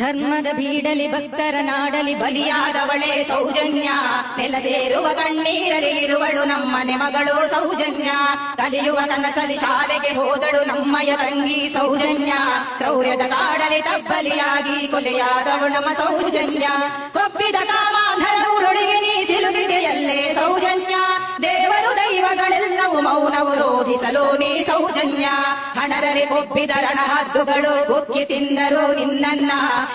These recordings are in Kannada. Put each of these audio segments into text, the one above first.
ಧರ್ಮದ ಬೀಡಲಿ ಭಕ್ತರ ನಾಡಲಿ ಬಲಿಯಾದವಳೇ ಸೌಜನ್ಯ. ನೆಲ ಸೇರುವ ಕಣ್ಣೀರಲಿ ಇರುವಳು ನಮ್ಮ ಮಗಳು ಸೌಜನ್ಯ. ಕಲಿಯುವ ಕನಸಲಿ ಶಾಲೆಗೆ ಹೋದಳು ನಮ್ಮಯ ತಂಗಿ ಸೌಜನ್ಯ. ಕ್ರೌರ್ಯದ ಕಾಡಲಿ ತಬ್ಬಲಿಯಾಗಿ ಕೊಲೆಯಾದಳು ನಮ್ಮ ಸೌಜನ್ಯ. ಕೊಬ್ಬಿದ ಕಾಮಾಂಧರ ನೀ ಸಿಲುಕಿದೆಯಲ್ಲೇ ಸೌಜನ್ಯ. ದೇವರು ದೈವಗಳೆಲ್ಲವೂ ಮೌನವು ರೋಧಿಸಲು ನೀ ಸೌಜನ್ಯ. ಹಣದಲ್ಲಿ ಕೊಬ್ಬಿದ ರಣಹದ್ದುಗಳು ಉಕ್ಕಿ ತಿಂದರು ನಿನ್ನನ್ನ.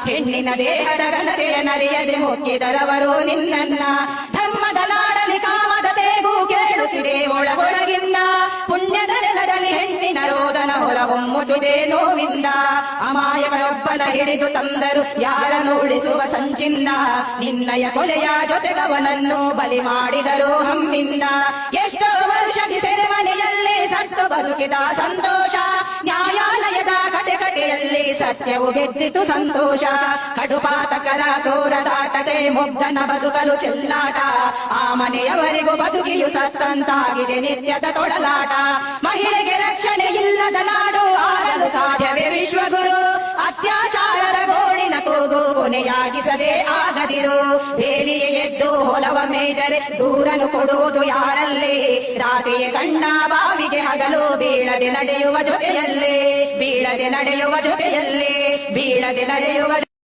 ಹೆಣ್ಣಿನ ದೇಹದ ಘನತೆಯ ನರಿಯದೆ ಮುಕ್ಕಿದರವರು ನಿನ್ನನ್ನ. ಧರ್ಮದ ನಾಡಲಿ ಕಾಮದ ತೇಗೂ ಕೇಳುತ್ತಿದೆ ಒಳಗೊಳಗಿಂದ. ಪುಣ್ಯದ ನೆಲದಲ್ಲಿ ಹೆಣ್ಣಿನ ರೋದನ ಹೊರ ಹೊಮ್ಮುತ್ತಿದೆ ನೋವಿಂದ ಅಮಾಯಕರೊಬ್ಬನ ಹಿಡಿದು ತಂದರು ಯಾರನ್ನು ಉಳಿಸುವ ಸಂಚಿಂದ. ನಿನ್ನಯ ಕೊಲೆಯ ಜೊತೆಗವನನ್ನು ಬಲಿ ಮಾಡಿದರು ಹಮ್ಮಿಂದ. ಎಷ್ಟೋ ವರ್ಷದಿ ಸೆರೆಮನೆಯಲ್ಲಿ ಸತ್ತು ಬದುಕಿದ ಸಂತೋಷ ನ್ಯಾಯಾಲಯದ ಕಟೆಕಟೆಯಲ್ಲಿ ಸತ್ಯವು ಗೆದ್ದಿತು ಸಂತೋಷ. ಕಡುಪಾತಕರ ಕ್ರೂರದಾಟತೆ ಮುಗ್ಧನ ಬದುಕಲು ಚೆಲ್ಲಾಟ. ಆ ಮನೆಯವರೆಗೂ ಬದುಕಿಯು ಸತ್ತಂತಾಗಿದೆ ನಿತ್ಯದ ತೊಡಲಾಟ. ಮಹಿಳೆಗೆ ರಕ್ಷಣೆ ಇಲ್ಲದ ನಾಡು ಕೊನೆಯಾಗಿಸದೆ ಆಗದಿರು. ಬೇಲಿಯೇ ಎದ್ದು ಹೊಲವ ಮೇದರೆ ದೂರನು ಕೊಡುವುದು ಯಾರಲ್ಲಿ? ರಾಧೆಯ ಗಂಡ ಬಾವಿಗೆ ಹಗಲು, ಬೀಳದೆ ನಡೆಯುವ ಜೊತೆಯಲ್ಲೇ, ಬೀಳದೆ ನಡೆಯುವ ಜೊತೆಯಲ್ಲೇ, ಬೀಳದೆ ನಡೆಯುವ